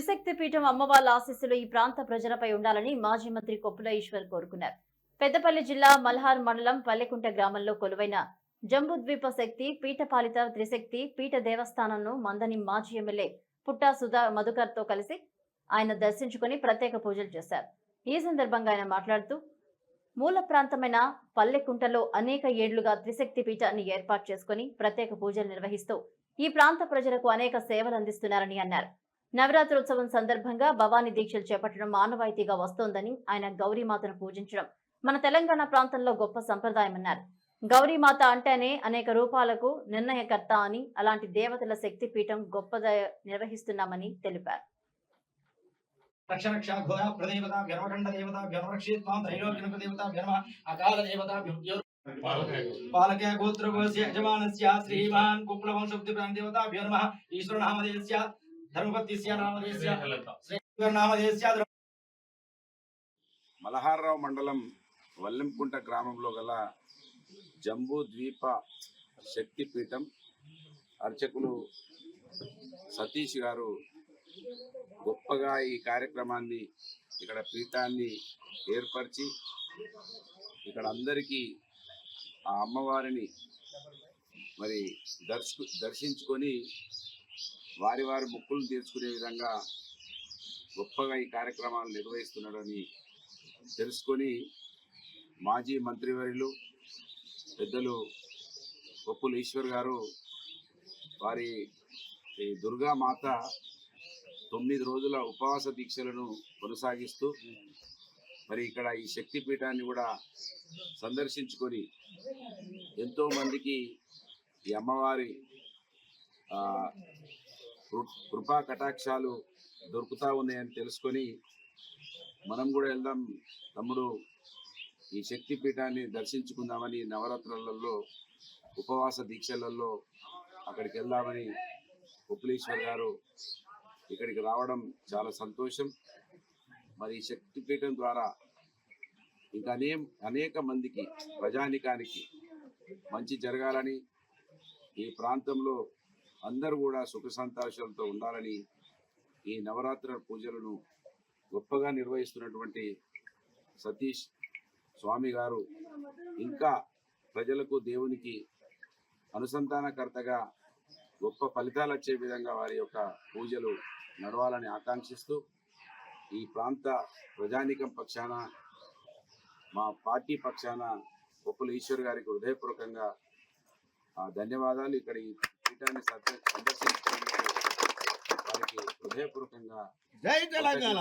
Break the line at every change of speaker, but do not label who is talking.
త్రిశక్తి పీఠం అమ్మవార్ల ఆశీస్సులు ఈ ప్రాంత ప్రజలపై ఉండాలని మాజీ మంత్రి కొప్పుల ఈశ్వర్ కోరుకున్నారు. పెద్దపల్లి జిల్లా మల్హార్ మండలం పల్లెకుంట గ్రామంలో కొలువైన జంబుద్వీప శక్తి పీఠపాలిత త్రిశక్తి పీఠ దేవస్థానంను మందని మాజీ ఎమ్మెల్యే పుట్టా సుధా మధుకర్తో కలిసి ఆయన దర్శించుకుని ప్రత్యేక పూజలు చేశారు. ఈ సందర్భంగా ఆయన మాట్లాడుతూ మూల ప్రాంతమైన పల్లెకుంటలో అనేక ఏళ్ళుగా త్రిశక్తి పీఠాన్ని ఏర్పాటు చేసుకుని ప్రత్యేక పూజలు నిర్వహిస్తూ ఈ ప్రాంత ప్రజలకు అనేక సేవలు అందిస్తున్నారని అన్నారు. నవరాత్రోత్సవం సందర్భంగా భవానీ దీక్షలు చేపట్టడం ఆనవాయితీగా వస్తోందని ఆయన గౌరీమాతను పూజించడం మన తెలంగాణ ప్రాంతంలో గొప్ప సంప్రదాయమన్నారు గౌరీమాత అంటేనే అనేక రూపాలకు నిర్ణయకర్త అని అలాంటి దేవతల శక్తి పీఠం గొప్పద నిర్వహిస్తున్నామని తెలిపారు.
రక్ష రక్ష ఘోర ప్రదేవత గర్వఖండ దేవత గర్వరక్షిత్వాం నామదేస్య
మలహార్రావు మండలం వల్లెంకుంట గ్రామంలో గల జంబూ ద్వీప శక్తిపీఠం అర్చకులు సతీష్ గారు గొప్పగా ఈ కార్యక్రమాన్ని ఇక్కడ పీఠాన్ని ఏర్పరిచి ఇక్కడ అందరికీ ఆ అమ్మవారిని మరి దర్శకు దర్శించుకొని వారి వారి ముక్కులు తీర్చుకునే విధంగా గొప్పగా ఈ కార్యక్రమాలు నిర్వహిస్తున్నాడని తెలుసుకొని మాజీ మంత్రివర్యులు పెద్దలు కొప్పుల ఈశ్వర్ గారు వారి ఈ దుర్గామాత తొమ్మిది రోజుల ఉపవాస దీక్షలను కొనసాగిస్తూ మరి ఇక్కడ ఈ శక్తిపీఠాన్ని కూడా సందర్శించుకొని ఎంతోమందికి ఈ అమ్మవారి కృపా కటాక్షాలు దొరుకుతా ఉన్నాయని తెలుసుకొని మనం కూడా వెళ్దాం. తమ్ముడు ఈ శక్తి పీఠాన్ని దర్శించుకుందామని నవరాత్రులలో ఉపవాస దీక్షలలో అక్కడికి వెళ్దామని ఉప్పులీశ్వర్ గారు ఇక్కడికి రావడం చాలా సంతోషం. మరి ఈ ద్వారా ఇంకా అనే అనేక మందికి ప్రజానికానికి మంచి జరగాలని ఈ ప్రాంతంలో అందరూ కూడా సుఖ సంతోషాలతో ఉండాలని ఈ నవరాత్రి పూజలను గొప్పగా నిర్వహిస్తున్నటువంటి సతీష్ స్వామి గారు ఇంకా ప్రజలకు దేవునికి అనుసంధానకర్తగా గొప్ప ఫలితాలు వచ్చే విధంగా వారి యొక్క పూజలు నడవాలని ఆకాంక్షిస్తూ ఈ ప్రాంత ప్రజానికం పక్షాన మా పార్టీ పక్షాన ఒప్పుల ఈశ్వర్ గారికి హృదయపూర్వకంగా ఆ ధన్యవాదాలు. ఇక్కడ ఈ పీఠాన్ని సంద- సందర్శించినందుకు వారికి హృదయపూర్వకంగా
జై తెలంగాణ.